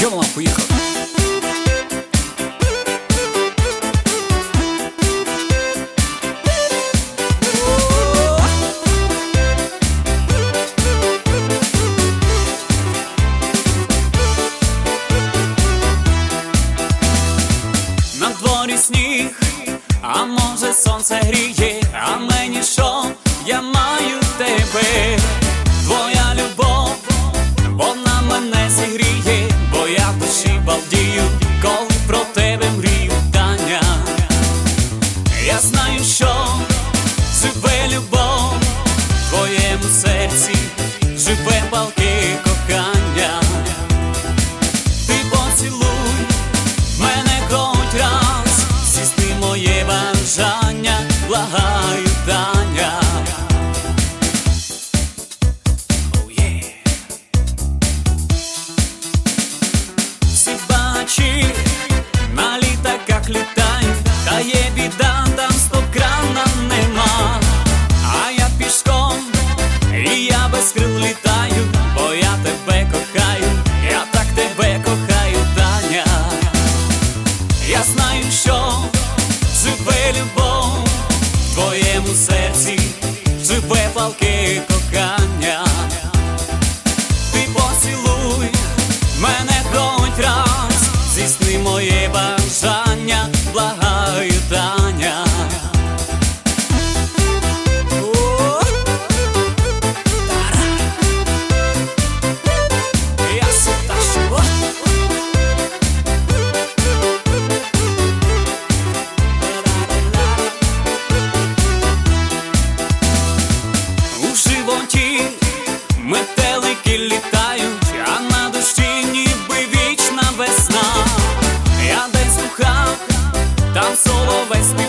Йо, мама, поїхав. На дворі сніг, а може сонце гріє, а мені що, я Та є біда, там стоп крана нема, а я пішком, і я без крил літаю, бо я тебе кохаю, я так тебе кохаю, Таня. Я знаю, що живе любов, в твоєму серці живе палки. весь